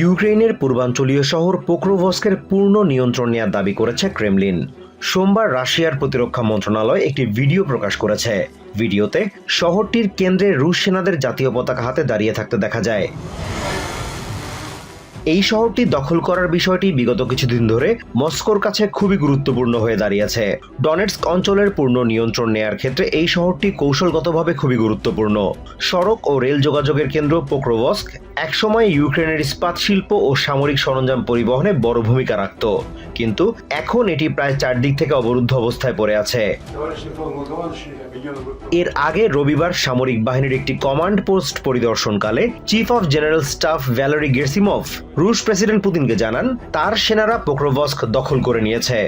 ইউক্রেনের পূর্বাঞ্চলীয় শহর পোক্রোভস্কের পূর্ণ নিয়ন্ত্রণ নেওয়ার দাবি করেছে ক্রেমলিন। সোমবার রাশিয়ার প্রতিরক্ষা মন্ত্রণালয় একটি ভিডিও প্রকাশ করেছে। ভিডিওতে শহরটির কেন্দ্রে রুশ সেনাদের জাতীয় পতাকা হাতে দাঁড়িয়ে থাকতে দেখা যায়। এই শহরটি দখল করার বিষয়টি বিগত কিছুদিন ধরে মস্কোর কাছে খুবই গুরুত্বপূর্ণ হয়ে দাঁড়িয়েছে। ডনেটস্ক অঞ্চলের পূর্ণ নিয়ন্ত্রণ নেয়ার ক্ষেত্রে এই শহরটি কৌশলগতভাবে খুবই গুরুত্বপূর্ণ। সড়ক ও রেল যোগাযোগের কেন্দ্র পোক্রোভস্ক একসময় ইউক্রেনের ইস্পাত শিল্প ও সামরিক সরঞ্জাম পরিবহনে বড় ভূমিকা রাখত। কিন্তু এখন এটি প্রায় চারদিক থেকে অবরুদ্ধ অবস্থায় পড়ে আছে। এর আগে রবিবার সামরিক বাহিনীর একটি command post পরিদর্শনকালে chief of general staff Valery Gerasimov রুশ প্রেসিডেন্ট পুতিনকে জানান তার সেনারা পোক্রোভস্ক দখল করে নিয়েছে।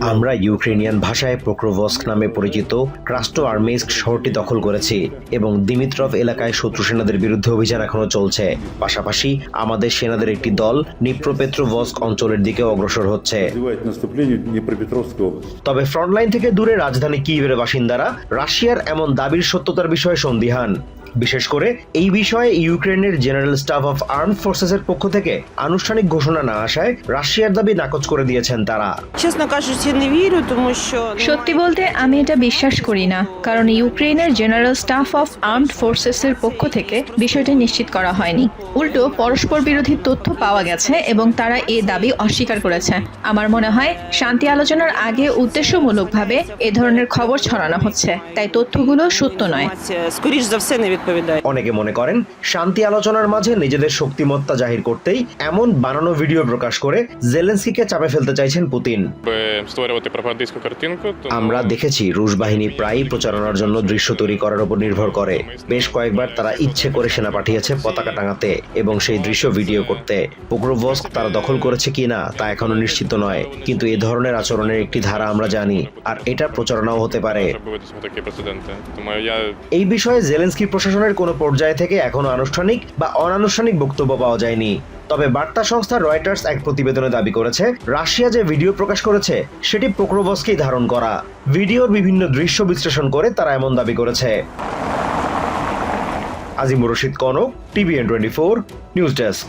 আমরা ইউক্রেনিয়ান ভাষায় পোক্রোভস্ক নামে পরিচিত ক্রাস্টো আর্মেস্ক শহরটি দখল করেছি এবং দিমিত্রভ এলাকায় শত্রু সেনাদের বিরুদ্ধে অভিযান এখনও চলছে। পাশাপাশি আমাদের সেনাদের একটি দল নিপ্রপেত্রোভস্ক অঞ্চলের দিকে অগ্রসর হচ্ছে। তবে ফ্রন্টলাইন থেকে দূরে রাজধানী কিয়েভের বাসিন্দারা রাশিয়ার এমন দাবির সত্যতার বিষয়ে সন্দিহান। বিশেষ করে এই বিষয়ে ইউক্রেনের general staff of arm forces এর পক্ষ থেকে আনুষ্ঠানিক ঘোষণা না আসায় রাশিয়ার দাবি নাকচ করে দিয়েছেন তারা। সত্যি বলতে আমি এটা বিশ্বাস করি না কারণ ইউক্রেনের general staff of arm forces এর পক্ষ থেকে বিষয়টি নিশ্চিত করা হয়নি। উল্টো পরস্পর বিরোধী তথ্য পাওয়া গেছে এবং তারা এ দাবি অস্বীকার করেছে। আমার মনে হয় শান্তি আলোচনার আগে উদ্দেশ্যমূলকভাবে এ ধরনের খবর ছড়ানো হচ্ছে তাই তথ্যগুলো সত্য নয়। অনেকে মনে করেন, শান্তি আলোচনার মাঝে নিজেদের শক্তিমত্তা জাহির করতেই এমন বানানো ভিডিও প্রকাশ করে জেলেন্সকিকে চাপে ফেলতে চাইছেন পুতিন। আমরা দেখেছি, রুশ বাহিনী প্রায়ই প্রচারণার জন্য দৃশ্য তৈরি করার উপর নির্ভর করে। বেশ কয়েকবার তারা ইচ্ছে করে সেনা পাঠিয়েছে পতাকা টাঙাতে এবং সেই দৃশ্য ভিডিও করতে। পোগ্রোভস্ক তারা দখল করেছে কি না, তা এখনও নিশ্চিত নয়। কিন্তু এ ধরনের আচরণের একটি ধারা আমরা জানি, আর এটা প্রচারণাও হতে পারে। এই বিষয়ে জেলেন্সকি প্রশাসন প্রশাসনের কোনো পর্যায় থেকে এখনও আনুষ্ঠানিক বা অনানুষ্ঠানিক বক্তব্য পাওয়া যায়নি। তবে বার্তা সংস্থা রয়টার্স এক প্রতিবেদনে দাবি করেছে, রাশিয়া যে ভিডিও প্রকাশ করেছে, সেটি প্রোক্রোভস্কেই ধারণ করা। ভিডিওর বিভিন্ন দৃশ্য বিশ্লেষণ করে তারা এমন দাবি করেছে। Azimur Rashid Konok, TVN twenty four, news desk.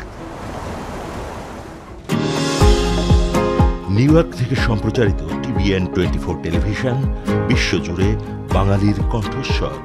New York থেকে সম্প্রচারিত টিভিএন টোয়েন্টি ফোর টেলিভিশন, বিশ্বজুড়ে বাঙালির কণ্ঠস্বর।